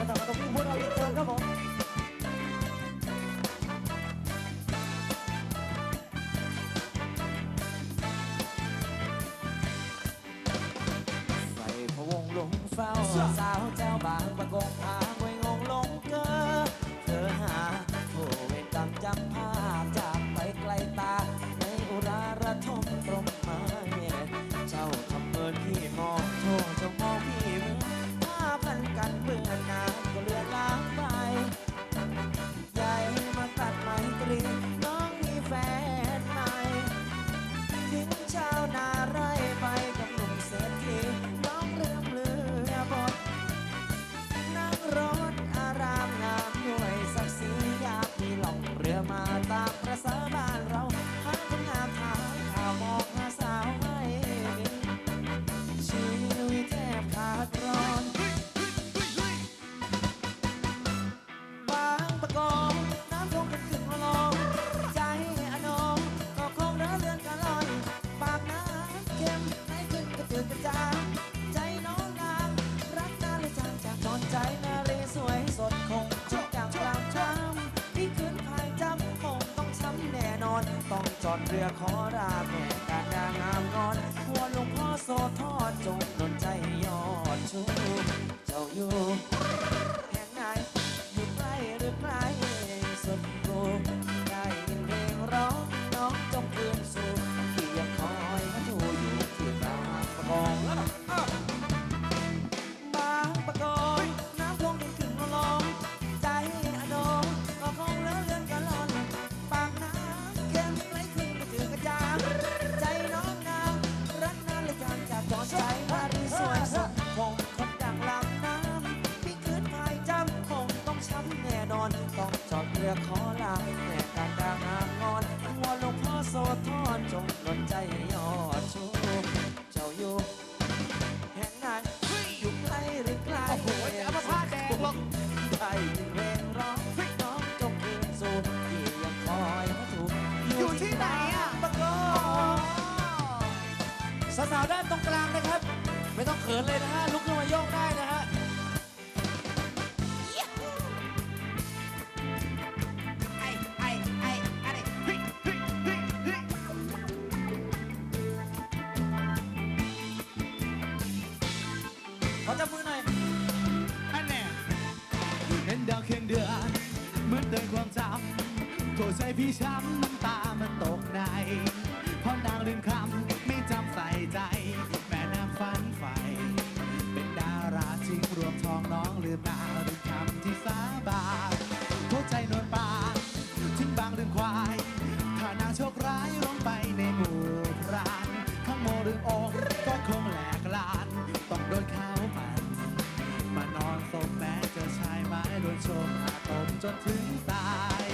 ก็ต่อมาตรงนี้พวกเราอีกเชิญครับผมใส่พะวงลงเฝ้าสาวเจ้ อนต้องจอดเรือขอราแม่การดางามงอนหัวหลวงพ่อโสทอดจงดนใจยอดชูเจ้าอยู่ วงพ่อโสธรจงดลใจยอดชูเจ้าอยู่แห่งไหนอยู่ใกล้หรือไกลโอ้โหเอามาพาดแดงหรอกได้ยินเพลงร้องน้องจงคืนสู่ที่ยังคอยมาถูกอยู่ที่ไหนอะบางกงสาวๆด้านตรงกลางนะครับ ไม่ต้องเขินเลยนะฮะลุกขึ้นมาโยกได้นะฮะ อจับมือหน่อยอันแน่เห็นดาวเคียงเดือนเหมือนเดินความจำโทษใจพี่ช้ำน้ำตามันตกในเพราะนางลืมคำไม่จำใส่ใจแม่น้ำฝันไฟ เป็นดาราจริงรวมทองน้องลืมนา จนถึงตาย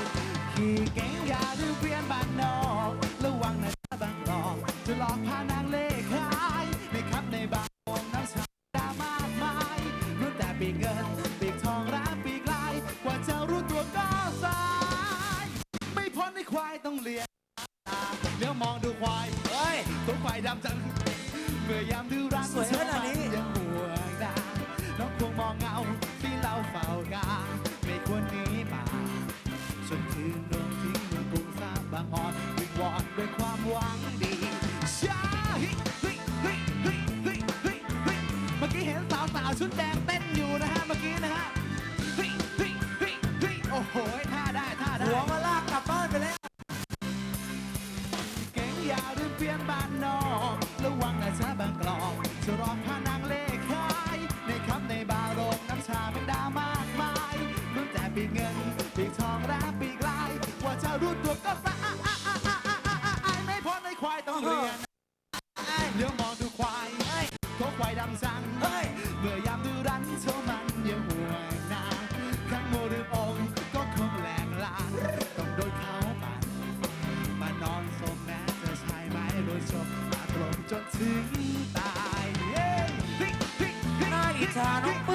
ขี่เก๋งอย่าดื้อเพี้ยนบ้านนอกระวังนะจ๊ะบางหลอกจะหลอกพานางเล่ขายในครับในบางวงน้ำชาดามากมายรู้แต่ปีกเงินปีกทองและปีกลายกว่าจะรู้ตัวก็สาย ไม่พ้นในควายต้องเลียตาเลี้ยวมองดูควายเฮ้ยตัวควายดำจังเมื่อยามดูรันสวยขนาดนี้ ยังห่วงาวสาวๆชุดแดงเต้นอยู่นะฮะเมื่อกี้นะฮะเฮ้ยเฮ้ยเฮ้ยเฮ้ยโอ้โหท่าได้ท่าได้หัวมาลากกลับบ้านไปแล้วเก่งอยาหรือเปลี่ยนบ้านนอกระวังนะจ๊ะบางกลอกจะรอกพานางเล่ขายในคำในบาร์โรงน้ำชาเป็นดามากมายรุ่นแต่ปีกเงินปีกทองและปีกลายว่าจะรู้ตัวก็สะอาดไม่พ้นในควายต้องเรียนเลี้ยวมองดูควายเพราะควายดำจัง ถึงตายเย้ น่าอิจฉาน้องปื้